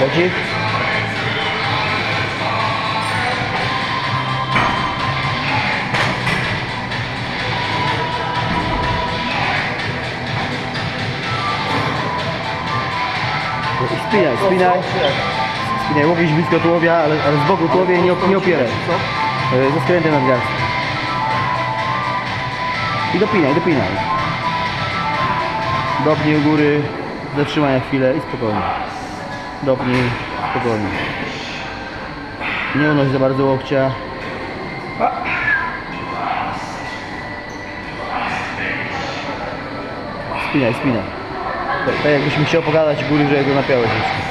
Leci? Spinaj, spinaj. Spinaj, łowić blisko tułowia, ale, ale z boku tułowia i nie, op- nie opieraj. E, Ze skrętem nadgarstka. I dopinaj, dopinaj. Dopnij u góry, zatrzymaj na chwilę i spokojnie. Dopnij, spokojnie. Nie unoś za bardzo łokcia. Spinaj, spinaj. Tak, tak jakbyśmy chciał pogadać góry, że go napiałeś jeszcze.